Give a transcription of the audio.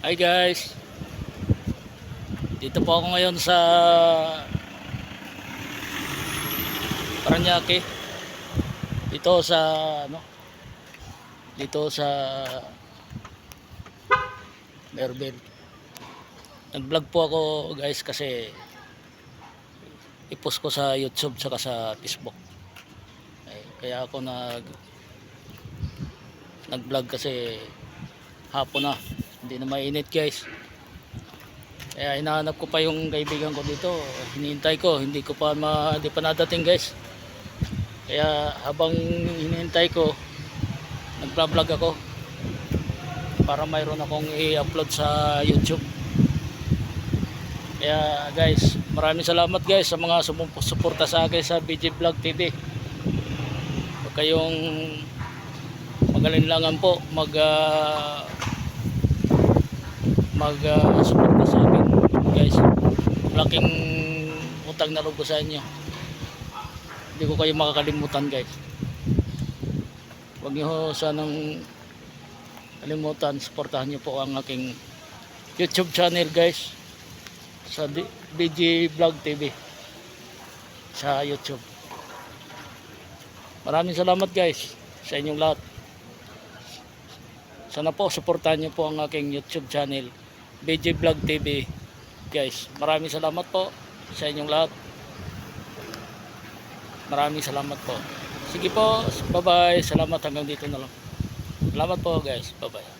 Hi guys. Dito po ako ngayon sa Paranaque. Dito sa ano? Dito sa Merville. Nag-vlog po ako guys kasi i-post ko sa YouTube saka sa Facebook. Ay, kaya ako nag nag-vlog kasi hapon na. Hindi na mainit guys. Kaya hinahanap ko pa yung kaibigan ko dito. Hinihintay ko. Hindi ko pa ma, hindi pa nadating guys. Kaya habang hinihintay ko, nagpa-vlog ako. Para mayroon akong i-upload sa YouTube. Kaya guys, maraming salamat guys sa mga sumusuporta sa akin sa BG Vlog TV. Huwag kayong magalinlangan po mag ah, mag ah, suporta sa akin guys malaking utang na loob ko sa inyo. Hindi ko kayo makakalimutan guys. Huwag niyo sanang kalimutan suportahan niyo po ang aking youtube channel guys sa BG Vlog TV sa youtube. Maraming salamat guys sa inyong lahat. Sana po suportahan niyo po ang aking YouTube channel BJ Vlog TV guys maraming salamat po sa inyong lahat. Maraming salamat po. Sige po bye bye salamat. Hanggang dito na lang. Salamat po guys. Bye bye